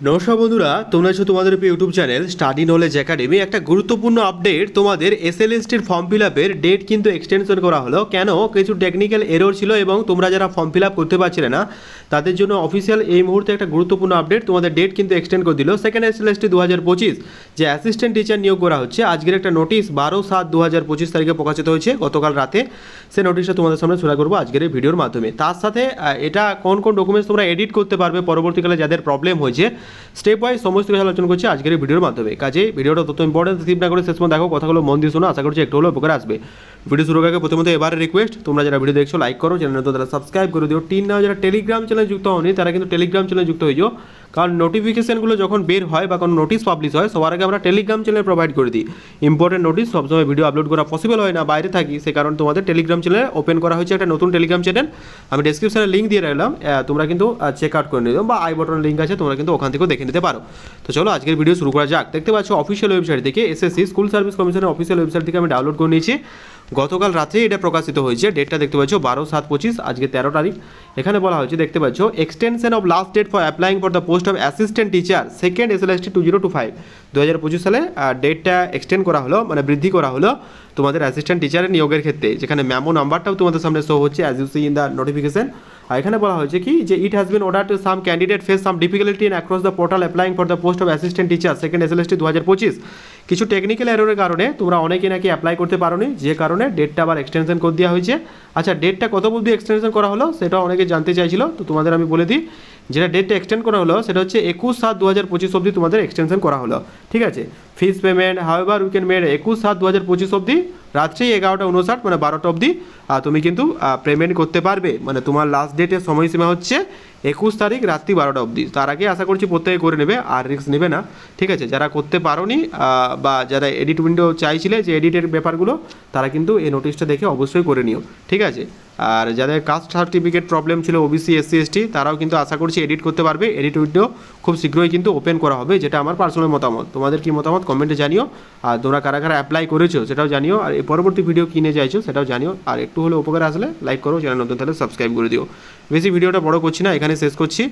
নমস্কার বন্ধুরা, তোমরা আছো তোমাদের YouTube channel study knowledge academy একটা গুরুত্বপূর্ণ আপডেট তোমাদের এস এসএলএসটির ফর্ম ফিল আপের ডেট কিন্তু এক্সটেনশন করা হলো। কেন? কিছু টেকনিক্যাল এরর ছিল এবং তোমরা যারা ফর্ম ফিল আপ করতে পারছিলে না, তাদের জন্য অফিসিয়াল এই মুহূর্তে একটা গুরুত্বপূর্ণ আপডেট তোমাদের ডেট কিন্তু এক্সটেন্ড করে দিল। সেকেন্ড এসএলএসটি দু হাজার পঁচিশ, যে অ্যাসিস্ট্যান্ট টিচার নিয়োগ করা হচ্ছে, আজকের একটা নোটিশ বারো সাত দু হাজার পঁচিশ তারিখে প্রকাশিত হয়েছে গতকাল রাতে। সেই নোটিশটা তোমাদের সামনে শোনা করব আজকের এই ভিডিওর মাধ্যমে। তার সাথে এটা কোন কোন ডকুমেন্টস তোমরা এডিট করতে পারবে, পরবর্তীকালে যাদের প্রবলেম হয়েছে স্টেপ ওয়াইজ সমস্ত কিছু আলোচনা করছি আজকের এই ভিডিওর মাধ্যমে। কাজে ভিডিওটা তত ইম্পর্টেন্ট স্কিপ না করে শেষ দেখো, কথাগুলো মন দিয়ে শোনো, আশা করছি একটু হলেও উপকার আসবে। ভিডিও শুরু আগে প্রথমত এবার রিকোয়েস্ট তোমরা যারা ভিডিও দেখছ লাইক করো চ্যানেল তো তারা সাবস্ক্রাইব করে দিও। টিন নাও, যারা টেলিগ্রাম চ্যানেল যুক্ত হওনি, তারা কিন্তু টেলিগ্রাম চ্যানেল যুক্ত হয়ে যাও। কারণ নোটিফিকেশনগুলো যখন বের হয় বা কোনো নোটিশ পাবলিশ হয়, সবার আগে আমরা টেলিগ্রাম চ্যানেল প্রোভাইড করে দিই। ইম্পর্টেন্ট নোটিশ সবসময় ভিডিও আপলোড করা পসিবল হয় না, বাইরে থাকি, সে কারণে তোমাদের টেলিগ্রাম চ্যানেলে ওপেন করা হয়েছে একটা নতুন টেলিগ্রাম চ্যানেল আমি ডেসক্রিপশনে লিঙ্ক দিয়ে রাখলাম তোমরা কিন্তু চেক আউট করে নিও বা আই বটনের লিঙ্ক আছে, তোমরা কিন্তু ওখান থেকেও দেখে নিতে পারো। তো চলো, আজকের ভিডিও শুরু করা যাক। দেখতে পাচ্ছ অফিসিয়াল ওয়েবসাইট থেকে এসএসসি স্কুল সার্ভিস কমিশনের অফিসিয়াল ওয়েবসাইট থেকে আমি ডাউনলোড করে নিয়েছি। গতকাল রাতে এটা প্রকাশিত হয়েছে। ডেটটা দেখতে পাচ্ছ, বারো সাত পঁচিশ, আজকে তেরো তারিখ। এখানে বলা হয়েছে, দেখতে পাচ্ছ extension of last date for applying for the post of assistant teacher second S L S T two zero two five দু হাজার পঁচিশ সালে ডেটটা এক্সটেন্ড করা হলো মানে বৃদ্ধি করা হলো তোমাদের অ্যাসিস্ট্যান্ট টিচারের নিয়োগের ক্ষেত্রে। যেখানে ম্যামো নাম্বারটাও তোমাদের সামনে শো হচ্ছে as you see in the notification আর এখানে বলা হয়েছে কি, যে it has been order to some candidate face some difficulty in across the portal applying for the post of assistant teacher second S L S T দু হাজার পঁচিশ। কিছু technical এররের কারণে তোমরা অনেকে নাকি অ্যাপ্লাই করতে পারোনি, যে কারণে ডেটটা আবার এক্সটেনশন করে দেওয়া হয়েছে। আচ্ছা ডেটটা কত অবধি এক্সটেনশন করা হলো সেটা অনেকে জানতে চাইছিল, তো তোমাদের আমি বলে দিই, যেটা ডেটটা এক্সটেন্ড করা হলো সেটা হচ্ছে একুশ সাত দু হাজার পঁচিশ অবধি তোমাদের এক্সটেনশন করা হলো, ঠিক আছে? Fees payment however we can made একুশ সাত দু হাজার পঁচিশ অবধি, রাত্রি এগারোটা উনষাট মানে বারোটা অবধি তুমি কিন্তু পেমেন্ট করতে পারবে। মানে তোমার লাস্ট ডেটের সময়সীমা হচ্ছে একুশ তারিখ রাত্রি বারোটা অবধি। তার আগে আশা করছি প্রত্যেকে করে নেবে আর রিস্ক নেবে না। ঠিক আছে যারা করতে আহ, বা যারা এডিট উইন্ডো চাইছিলে যে এডিটের ব্যাপারগুলো তারা কিন্তু এই নোটিশটা দেখে অবশ্যই করে নিও। ঠিক আছে? আর যাদের কাস্ট সার্টিফিকেট প্রবলেম ছিল ওবিসি এসসি এসটি তারাও কিন্তু আশা করছি এডিট করতে পারবে। এডিট উইন্ডো খুব শীঘ্রই কিন্তু ওপেন করা হবে যেটা আমার পার্সোনাল মতামত। তোমাদের কি মতামত? কমেন্টে জানিও। আর তোমরা কারা কারা অ্যাপ্লাই করেছ সেটাও জানিও। আর এই পরবর্তী ভিডিও কিনে চাইছো সেটাও জানিও। আর একটু হলে উপকার আসলে লাইক করো চ্যানেল নতুন তাহলে সাবস্ক্রাইব করে দিও। বেশি ভিডিওটা বড় করছি না এখানে শেষ করছি।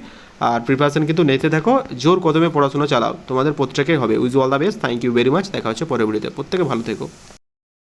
আর প্রিপারেশন কিন্তু নিতে থাকো জোর কদমে পড়াশোনা চালাও। তোমাদের প্রত্যেকেই হবে। With all the best. Thank you very much দেখা হচ্ছে পরের ভিডিওতে প্রত্যেকে ভালো থেকো।